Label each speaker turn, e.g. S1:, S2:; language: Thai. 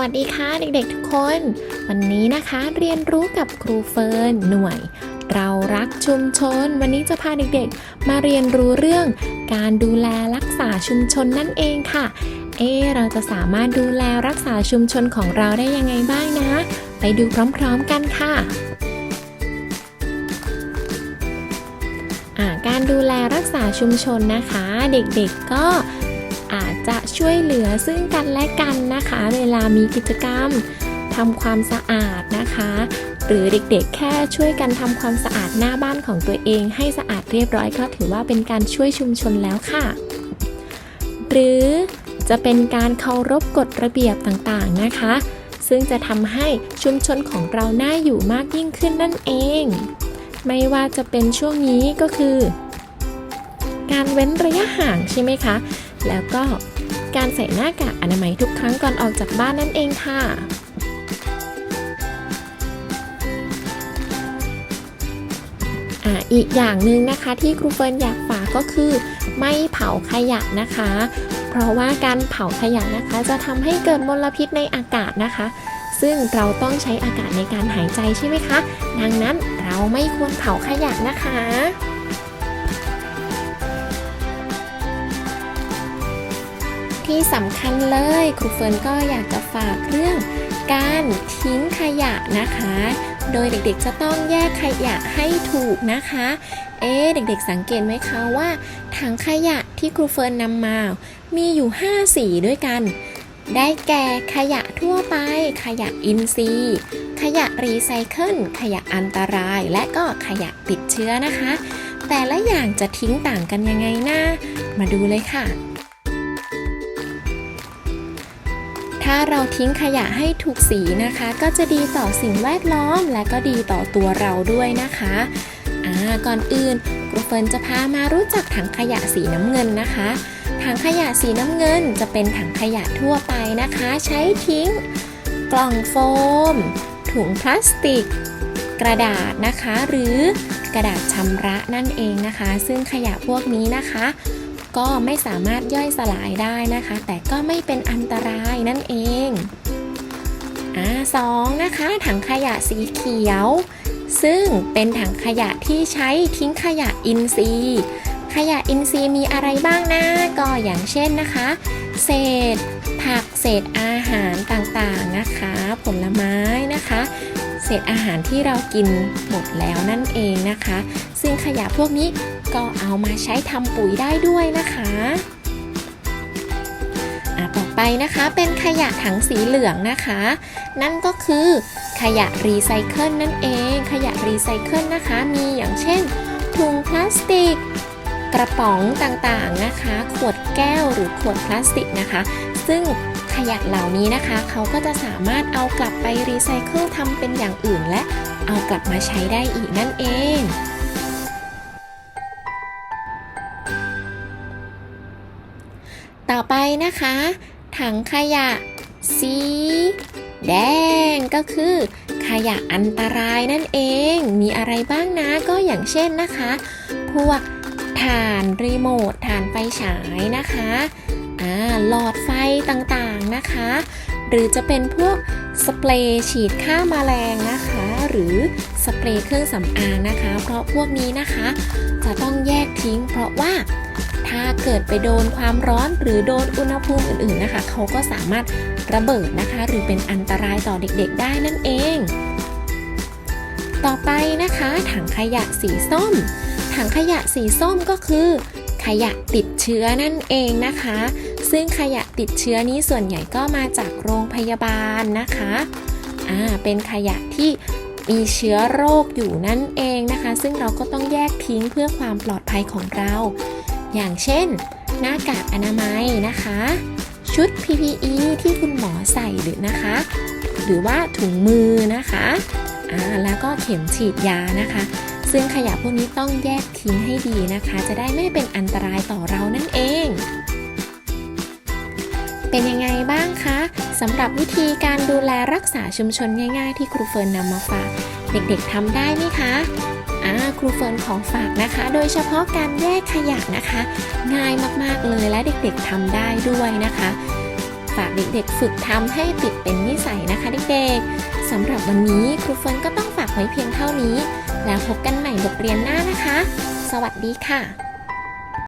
S1: วัสดีค่ะเด็กๆทุกคน วันนี้นะคะเรียนรู้กับครูเฟิร์นหน่วย เรารักชุมชน วันนี้จะพาเด็กๆ มาเรียนรู้เรื่อง การดูแลรักษาชุมชนนั่นเองค่ะ เอ๊เราจะสามารถดูแลรักษาชุมชนของเราได้ยังไงบ้างนะ ไปดูพร้อมๆกันค่ะการดูแลรักษาชุมชนนะคะ เด็กๆก็ จะช่วยเหลือซึ่งกันและกันนะคะ เวลามีกิจกรรมทำความสะอาดนะคะ หรือเด็กๆ แค่ช่วยกันทำความสะอาดหน้าบ้านของตัวเอง ให้สะอาดเรียบร้อยก็ถือว่าเป็นการช่วยชุมชนแล้วค่ะ หรือจะเป็นการเคารพกฎระเบียบต่างๆนะคะ ซึ่งจะทำให้ชุมชนของเราน่าอยู่มากยิ่งขึ้นนั่นเอง ไม่ว่าจะเป็นช่วงนี้ก็คือ การเว้นระยะห่างใช่ไหมคะ แล้วก็การใส่หน้ากากอนามัยทุกครั้งก่อนออกจากบ้านนั่นเองค่ะอ่าอีกอย่างหนึ่งนะคะที่ครูเฟิร์นอยากฝากก็คือ ไม่เผาขยะนะคะ เพราะว่าการเผาขยะนะคะ จะทำให้เกิดมลพิษในอากาศนะคะ ซึ่งเราต้องใช้อากาศในการหายใจใช่ไหมคะ ดังนั้นเราไม่ควรเผาขยะนะคะ ที่สำคัญเลยครูเฟิร์นก็อยากจะฝากเรื่องการทิ้งขยะนะคะ โดยเด็กๆจะต้องแยกขยะให้ถูกนะคะ เอ๊เด็กๆสังเกตไหมคะว่าถังขยะที่ครูเฟิร์นนำมา มีอยู่ 5 สีด้วยกัน ได้แก่ขยะทั่วไป ขยะอินทรีย์ ขยะรีไซเคิล ขยะอันตราย และก็ขยะติดเชื้อนะคะ แต่ละอย่างจะทิ้งต่างกันยังไงนะมาดูเลยค่ะ ถ้าเราทิ้งขยะให้ถูกสีนะคะ ก็จะดีต่อสิ่งแวดล้อมและก็ดีต่อตัวเราด้วยนะคะอ่าก่อนอื่นครูเฟิร์นจะพามารู้จักถังขยะสีน้ำเงินนะคะ ถังขยะสีน้ำเงินจะเป็นถังขยะทั่วไปนะคะ ใช้ทิ้ง กล่องโฟม ถุงพลาสติก กระดาษนะคะ หรือกระดาษชำระนั่นเองนะคะ ซึ่งขยะพวกนี้นะคะ ก็ไม่สามารถย่อยสลายได้นะคะ แต่ก็ไม่เป็นอันตรายนั่นเองอ่าสองนะคะ ถังขยะสีเขียว ซึ่งเป็นถังขยะที่ใช้ทิ้งขยะอินทรีย์ ขยะอินทรีย์มีอะไรบ้างนะก็อย่างเช่นนะคะ เศษ ผักเศษอาหารต่างๆนะคะ ผลไม้นะคะ เศษอาหารที่เรากินหมดแล้วนั่นเองนะคะ ซึ่งขยะพวกนี้ก็เอามาใช้ทำปุ๋ยได้ด้วยนะคะอะต่อไปนะคะเป็นขยะถังสีเหลืองนะคะ นั่นก็คือขยะรีไซเคิลนั่นเอง ขยะรีไซเคิลนะคะ มีอย่างเช่น ถุงพลาสติก กระป๋องต่างๆนะคะ ขวดแก้วหรือขวดพลาสติกนะคะ ซึ่งขยะเหล่านี้นะคะ เขาก็จะสามารถเอากลับไปรีไซเคิลทำเป็นอย่างอื่นและเอากลับมาใช้ได้อีกนั่นเอง ต่อไปนะคะ ถังขยะ สี แดงก็คือ ขยะอันตรายนั่นเอง มีอะไรบ้างนะก็อย่างเช่นนะคะ พวกถ่านรีโมทถ่านไฟฉายนะคะหลอดไฟต่างๆนะคะ หรือจะเป็นพวกสเปรย์ฉีดฆ่ามาแมลงนะคะ หรือสเปรย์เครื่องสำอางนะคะ เพราะพวกนี้นะคะ จะต้องแยกทิ้งเพราะว่า ถ้าเกิดไปโดนความร้อนหรือโดนอุณหภูมิอื่นๆนะคะ เขาก็สามารถระเบิดนะคะ หรือเป็นอันตรายต่อเด็กๆ ได้นั่นเอง ต่อไปนะคะ ถังขยะสีส้ม ถังขยะสีส้มก็คือ ขยะติดเชื้อนั่นเองนะคะ ซึ่งขยะติดเชื้อนี้ส่วนใหญ่ก็มาจากโรงพยาบาลนะคะอ่าเป็นขยะที่มีเชื้อโรคอยู่นั่นเองนะคะ ซึ่งเราก็ต้องแยกทิ้งเพื่อความปลอดภัยของเรา อย่างเช่น หน้ากากอนามัยนะคะ ชุด PPE ที่คุณหมอใส่หรือนะคะ หรือว่าถุงมือนะคะอ่าแล้วก็เข็มฉีดยานะคะ ซึ่งขยะพวกนี้ต้องแยกทิ้งให้ดีนะคะ จะได้ไม่เป็นอันตรายต่อเรานั่นเอง เป็นยังไงบ้างคะสำหรับวิธีการดูแลรักษาชุมชนง่าย ๆ ที่ครูเฟิร์นนำมาฝากเด็กๆทำได้ไหมคะ รูเฟิร์นของฝากนะคะ โดยเฉพาะการแยกขยะนะคะ ง่ายมากๆเลยและเด็กๆทำได้ด้วยนะคะ ฝากเด็กๆฝึกทำให้ติดเป็นนิสัยนะคะเด็กๆสำหรับวันนี้ครูเฟิร์นก็ต้องฝากไว้เพียงเท่านี้ แล้วพบกันใหม่บทเรียนหน้านะคะ สวัสดีค่ะ